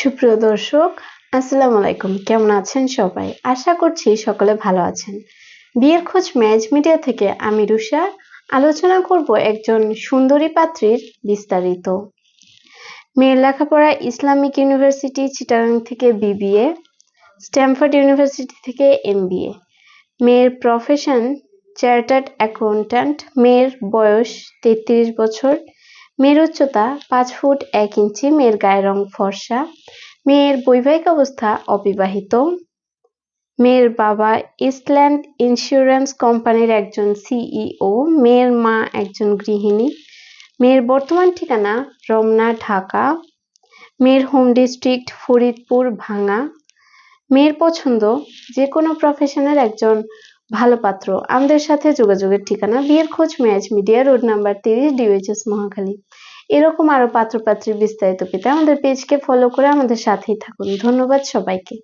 সুপ্রিয় দর্শক, আসসালামু আলাইকুম। কেমন আছেন সবাই? আশা করছি সকলে ভালো আছেন। বিয়ের খোঁজ ম্যাচ মিডিয়া থেকে আমি রুষা আলোচনা করব একজন সুন্দরী পাত্রীর বিস্তারিত। মেয়ের লেখাপড়া ইসলামিক ইউনিভার্সিটি চিটাগাং থেকে বিবিএ, স্ট্যামফোর্ড ইউনিভার্সিটি থেকে এমবিএ। মেয়ের প্রফেশন, চার্টার্ড অ্যাকাউন্ট্যান্ট। মেয়ের বয়স তেত্রিশ বছর। মেয়ের উচ্চতা পাঁচ ফুট এক ইঞ্চি, মেয়ের গায়ের রং ফর্সা, মেয়ের বৈবাহিক অবস্থা অবিবাহিত, মেয়ের বাবা ইস্টল্যান্ড ইন্স্যুরেন্স কোম্পানির একজন সিইও, মেয়ের মা একজন গৃহিণী, মেয়ের বর্তমান ঠিকানা রমনা, ঢাকা, মেয়ের হোম ডিস্ট্রিক্ট ফরিদপুর ভাঙা মেয়ের পছন্দ যে কোনো প্রফেশনের একজন ভালো পাত্র। আমাদের সাথে যোগাযোগের ঠিকানা বিয়ের খোঁজ ম্যাচ মিডিয়া রোড নাম্বার তিরিশ ডিওএইচএস মহাখালী। এরকম আরও পাত্রপাত্রীর বিস্তারিত পেতে আমাদের পেজকে ফলো করে আমাদের সাথেই থাকুন। ধন্যবাদ সবাইকে।